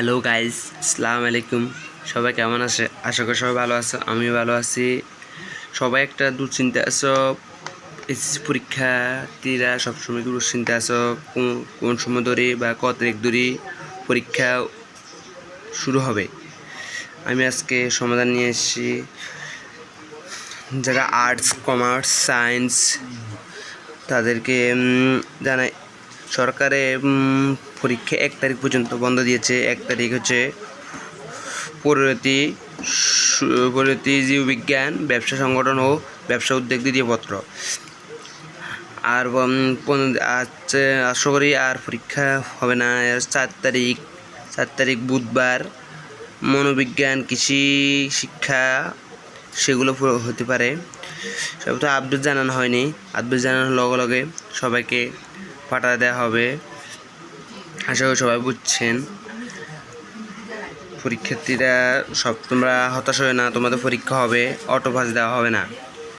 Hello guys আসসালামু আলাইকুম। সবাই কেমন আছে? আশা করি সবাই ভালো আছো আমি ভালো আছি। সবাই একটা দুশ্চিন্তা আছো? এসএসসি পরীক্ষার্থীরা সবসময় দুশ্চিন্তা আছো? কোন- কোন সময় ধরে বা কত তারিখ ধরে পরীক্ষা শুরু হবে। আমি আজকে সমাধান নিয়ে এসেছি যারা আর্টস কমার্স সায়েন্স তাদেরকে জানাই সরকারে পরীক্ষা এক তারিখ পর্যন্ত বন্ধ দিয়েছে। এক তারিখ হচ্ছে পরিণতি পরিণতি জীববিজ্ঞান, ব্যবসা সংগঠন ও ব্যবসা উদ্যোগ দ্বিতীয় পত্র। আর আশা করি আর পরীক্ষা হবে না। চার তারিখ চার তারিখ বুধবার মনোবিজ্ঞান, কৃষি, শিক্ষা, সেগুলো হতে পারে। সব তো আপডেট জানানো হয়নি। আপডেট জানানোর লগে লগে সবাইকে পাঠা দেওয়া হবে। আশা করি সবাই বুঝছেন। পরীক্ষার্থীরা সব তোমরা হতাশ হবে না, তোমাদের পরীক্ষা হবে অটো পাস দেওয়া হবে না।